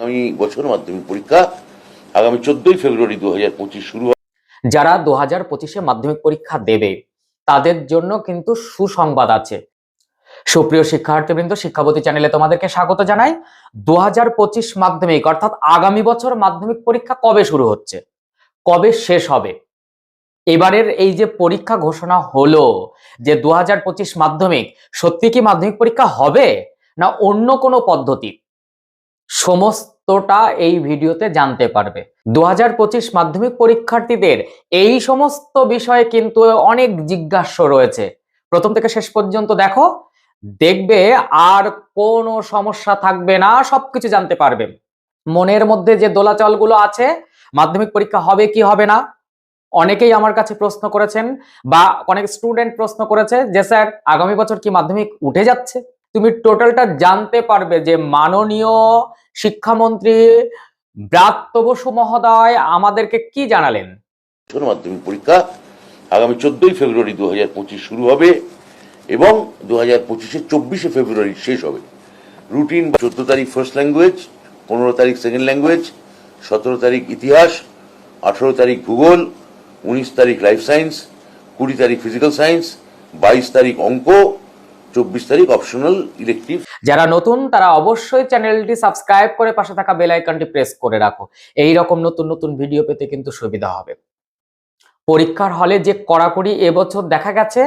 আগামী বছর মাধ্যমিক পরীক্ষা আগামী চোদ্দই ফেব্রুয়ারি দু হাজার পঁচিশ শুরু যারা দু হাজার পঁচিশে মাধ্যমিক পরীক্ষা দেবে, তাদের জন্য কিন্তু সুসংবাদ আছে। সুপ্রিয় শিক্ষার্থীবৃন্দ শিক্ষাপতি চ্যানেলে তোমাদেরকে স্বাগত জানাই। দু হাজার পঁচিশ মাধ্যমিক, অর্থাৎ আগামী বছর মাধ্যমিক পরীক্ষা কবে শুরু হচ্ছে? কবে শেষ হবে? এবারের এই যে পরীক্ষা ঘোষণা হলো যে দু হাজার পঁচিশ মাধ্যমিক, সত্যি কি মাধ্যমিক পরীক্ষা হবে? না অন্য কোনো পদ্ধতি? সমস্তটা এই ভিডিওতে জানতে পারবে। দু হাজার পঁচিশ মাধ্যমিক পরীক্ষার্থীদের এই সমস্ত বিষয়ে কিন্তু অনেক জিজ্ঞাস্য রয়েছে। প্রথম থেকে শেষ পর্যন্ত দেখো, দেখবে আর কোনো সমস্যা থাকবে না, সবকিছু জানতে পারবে। মনের মধ্যে যে দোলাচলগুলো আছে, মাধ্যমিক পরীক্ষা হবে কি হবে না, অনেকেই আমার কাছে প্রশ্ন করেছেন বা অনেক স্টুডেন্ট প্রশ্ন করেছে যে, স্যার, আগামী বছর কি মাধ্যমিক উঠে যাচ্ছে? তুমি টোটালটা জানতে পারবে যে মাননীয় শিক্ষামন্ত্রী ব্রাত্য বসু মহোদয় আমাদেরকে কি জানালেন? মাধ্যমিক পরীক্ষা আগামী চোদ্দই ফেব্রুয়ারি দু হাজার পঁচিশ শুরু হবে এবং দু হাজার পঁচিশে চব্বিশে ফেব্রুয়ারি শেষ হবে। রুটিন চোদ্দ তারিখ ফার্স্ট ল্যাঙ্গুয়েজ পনেরো তারিখ সেকেন্ড ল্যাঙ্গুয়েজ সতেরো তারিখ ইতিহাস, আঠেরো তারিখ ভূগোল, উনিশ তারিখ লাইফ সায়েন্স কুড়ি তারিখ ফিজিক্যাল সায়েন্স বাইশ তারিখ অঙ্ক চব্বিশ তারিখ অপশনাল ইলেকটিভ যারা নতুন তারা অবশ্যই চ্যানেলটি সাবস্ক্রাইব করে পাশে থাকা বেল আইকনটি প্রেস করে রাখো। এই রকম নতুন নতুন ভিডিও পেতে কিন্তু সুবিধা হবে। পরীক্ষার হলে যে কড়াকড়ি এবছর দেখা গেছে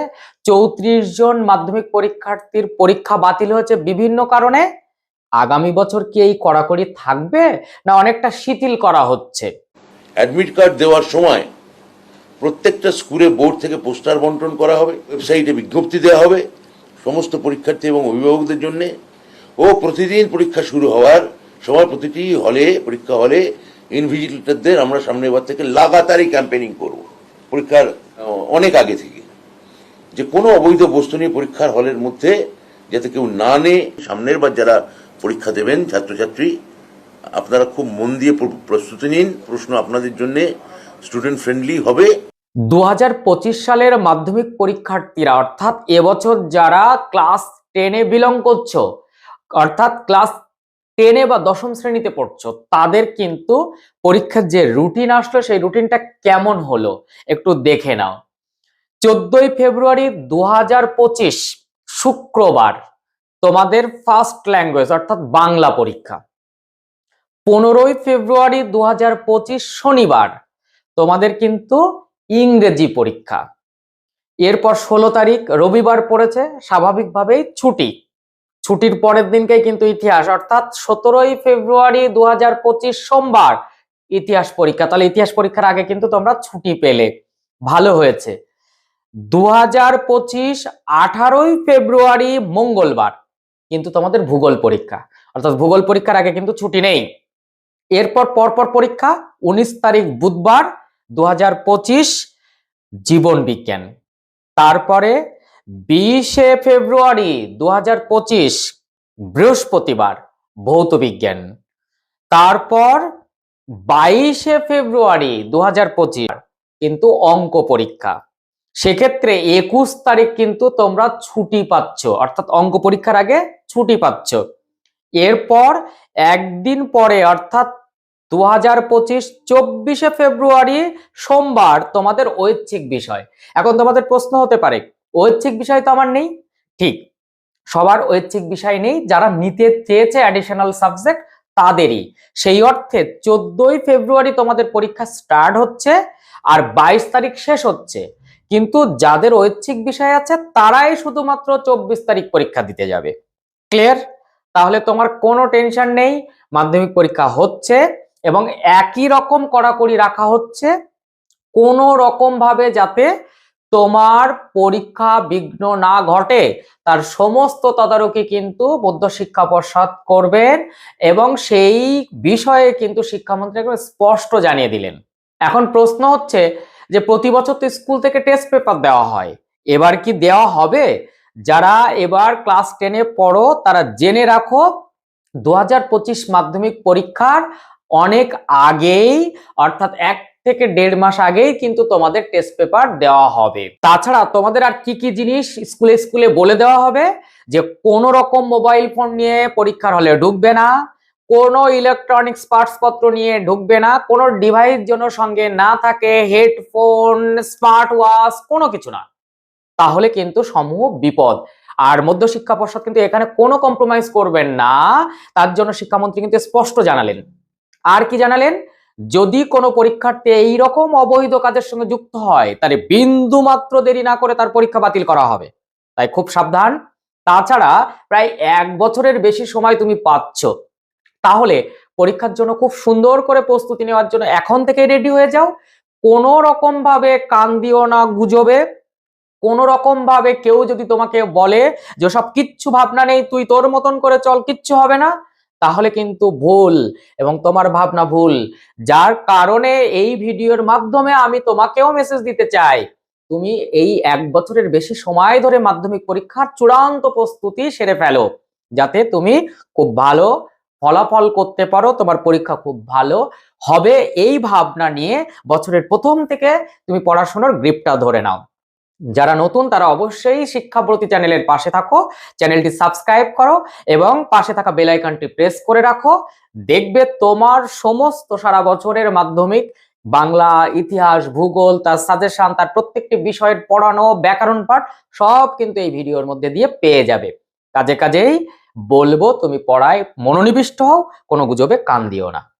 চৌত্রিশ জন মাধ্যমিক পরীক্ষার্থীর পরীক্ষা বাতিল হয়েছে বিভিন্ন কারণে। আগামী বছর কি এই কড়াকড়ি থাকবে না অনেকটা শিথিল করা হচ্ছে? অ্যাডমিট কার্ড দেওয়ার সময় প্রত্যেকটা স্কুলে বোর্ড থেকে পোস্টার বন্টন করা হবে ওয়েবসাইটে বিজ্ঞপ্তি দেওয়া হবে। সমস্ত পরীক্ষার্থী এবং অভিভাবকদের জন্য। ও প্রতিদিন পরীক্ষা শুরু হওয়ার সময় প্রতিটি হলে, পরীক্ষা হলে ইনভিজিলেটরদের আমরা সামনের বার থেকে লাগাতারই ক্যাম্পেনিং করব। পরীক্ষার অনেক আগে থেকে। যে কোনো অবৈধ বস্তু নিয়ে পরীক্ষার হলের মধ্যে যাতে কেউ না নেয়, সামনের বার যারা পরীক্ষা দেবেন ছাত্রছাত্রী, আপনারা খুব মন দিয়ে প্রস্তুতি নিন। প্রশ্ন আপনাদের জন্য স্টুডেন্ট ফ্রেন্ডলি হবে। দু হাজার পঁচিশ সালের মাধ্যমিক পরীক্ষার্থীরা, অর্থাৎ এবছর যারা ক্লাস টেনে বিলং করছ, অর্থাৎ ক্লাস টেনে বা দশম শ্রেণীতে পড়ছো, তাদের কিন্তু পরীক্ষার যে রুটিন আসলো, সেই রুটিনটা কেমন হলো একটু দেখে নাও। চোদ্দই ফেব্রুয়ারি দু হাজার পঁচিশ, শুক্রবার, তোমাদের ফার্স্ট ল্যাঙ্গুয়েজ অর্থাৎ বাংলা পরীক্ষা। পনেরোই ফেব্রুয়ারি দু হাজার পঁচিশ, শনিবার, তোমাদের কিন্তু ইংরেজি পরীক্ষা। এরপর ষোলো তারিখ, রবিবার পড়েছে, স্বাভাবিকভাবেই ছুটি। ছুটির পরের দিনকেই কিন্তু ইতিহাস, অর্থাৎ সতেরোই ফেব্রুয়ারি দুহাজার পঁচিশ সোমবার ইতিহাস পরীক্ষা। তাহলে ইতিহাস পরীক্ষার আগে কিন্তু তোমরা ছুটি পেলে। ভালো হয়েছে। দু হাজার পঁচিশ আঠারোই ফেব্রুয়ারি মঙ্গলবার, কিন্তু তোমাদের ভূগোল পরীক্ষা। অর্থাৎ ভূগোল পরীক্ষার আগে কিন্তু ছুটি নেই। এরপর পরপর পরীক্ষা, উনিশ তারিখ বুধবার দু হাজার পঁচিশ জীবন বিজ্ঞান। তারপরে বিশে ফেব্রুয়ারি দু বৃহস্পতিবার ভৌত বিজ্ঞান। তারপর বাইশে ফেব্রুয়ারি দু হাজার পঁচিশ কিন্তু অঙ্ক পরীক্ষা। সেক্ষেত্রে একুশ তারিখ কিন্তু তোমরা ছুটি পাচ্ছ, অর্থাৎ অঙ্ক পরীক্ষার আগে ছুটি পাচ্ছ। এরপর একদিন পরে, অর্থাৎ দু হাজার পঁচিশ চব্বিশে ফেব্রুয়ারি সোমবার তোমাদের ঐচ্ছিক বিষয়। এখন তোমাদের প্রশ্ন হতে পারে, ঐচ্ছিক বিষয় তো আমার নেই? ঠিক, সবার ঐচ্ছিক বিষয় নেই, যারা নিতে চেয়েছে অ্যাডিশনাল সাবজেক্ট তাদেরই। সেই অর্থে চোদ্দই ফেব্রুয়ারি তোমাদের পরীক্ষা স্টার্ট হচ্ছে আর বাইশ তারিখ শেষ হচ্ছে। কিন্তু যাদের ঐচ্ছিক বিষয় আছে তারাই শুধুমাত্র চব্বিশ তারিখ পরীক্ষা দিতে যাবে। ক্লিয়ার তাহলে তোমার কোনো টেনশন নেই, মাধ্যমিক পরীক্ষা হচ্ছে এবং একই রকম কড়াকড়ি রাখা হচ্ছে কোনো রকম ভাবে যাতে তোমার পরীক্ষা বিঘ্ন না ঘটে, তার সমস্ত তদারকি কিন্তু মধ্য শিক্ষা পর্ষদ করবেন এবং সেই বিষয়ে কিন্তু শিক্ষামন্ত্রী একদম স্পষ্ট জানিয়ে দিলেন। এখন প্রশ্ন হচ্ছে যে প্রতি বছর তো স্কুল থেকে টেস্ট পেপার দেওয়া হয়, এবার কি দেওয়া হবে? যারা এবার ক্লাস টেনে পড়ো, তারা জেনে রাখো, দু হাজার পঁচিশ মাধ্যমিক পরীক্ষার অনেক আগেই, অর্থাৎ এক থেকে দেড় মাস আগেই কিন্তু তোমাদের টেস্ট পেপার দেওয়া হবে। তাছাড়া তোমাদের আর কি কি জিনিস স্কুলে স্কুলে বলে দেওয়া হবে? যে কোনো রকম মোবাইল ফোন নিয়ে পরীক্ষার হলে ঢুকবে না, কোনো ইলেকট্রনিক্স পার্টস পত্র নিয়ে ঢুকবে না, কোনো ডিভাইস যেন সঙ্গে না থাকে হেডফোন স্মার্ট ওয়াচ কোনো কিছু না। তাহলে কিন্তু সমূহ বিপদ। আর মধ্যশিক্ষা পর্ষদ কিন্তু এখানে কোনো কম্প্রোমাইজ করবেন না। তার জন্য শিক্ষামন্ত্রী কিন্তু স্পষ্ট জানালেন। আর কি জানালেন? যদি কোনো পরীক্ষার্থী এই রকম অবৈধ কাজের সঙ্গে যুক্ত হয়, তাহলে বিন্দু মাত্র দেরি না করে তার পরীক্ষা বাতিল করা হবে। তাই খুব সাবধান। তাছাড়া প্রায় এক বছরের বেশি সময় তুমি পাচ্ছ। তাহলে পরীক্ষার জন্য খুব সুন্দর করে প্রস্তুতি নেওয়ার জন্য এখন থেকে রেডি হয়ে যাও। কোনো রকম ভাবে কান দিও না গুজবে। কোন রকম ভাবে কেউ যদি তোমাকে বলে যে সব কিচ্ছু ভাবনা নেই, তুই তোর মতন করে চল, কিচ্ছু হবে না। তাহলে কিন্তু ভুল এবং তোমার ভাবনা ভুল। যার কারণে এই ভিডিওর মাধ্যমে আমি তোমাকেও মেসেজ দিতে চাই। তুমি এই এক বছরের বেশি সময় ধরে মাধ্যমিক পরীক্ষার চূড়ান্ত প্রস্তুতি সেরে ফেলো, যাতে তুমি খুব ভালো ফলাফল করতে পারো, তোমার পরীক্ষা খুব ভালো হবে। এই ভাবনা নিয়ে বছরের প্রথম থেকে তুমি পড়াশোনার গ্রিপটা ধরে নাও। যারা নতুন, তারা অবশ্যই শিক্ষাব্রতী চ্যানেলের পাশে থাকো, চ্যানেলটি সাবস্ক্রাইব করো এবং পাশে থাকা বেল আইকনটি প্রেস করে রাখো। দেখবে তোমার সমস্ত সারা বছরের মাধ্যমিক, বাংলা, ইতিহাস, ভূগোল, তার সাজেশন তার প্রত্যেকটি বিষয়ের পড়ানো, ব্যাকরণ পাঠ সব কিন্তু এই ভিডিওর মধ্যে দিয়ে পেয়ে যাবে। কাজে কাজেই বলব, তুমি পড়ায় মনোনিবিষ্ট হও, কোনো গুজবে কান দিও না।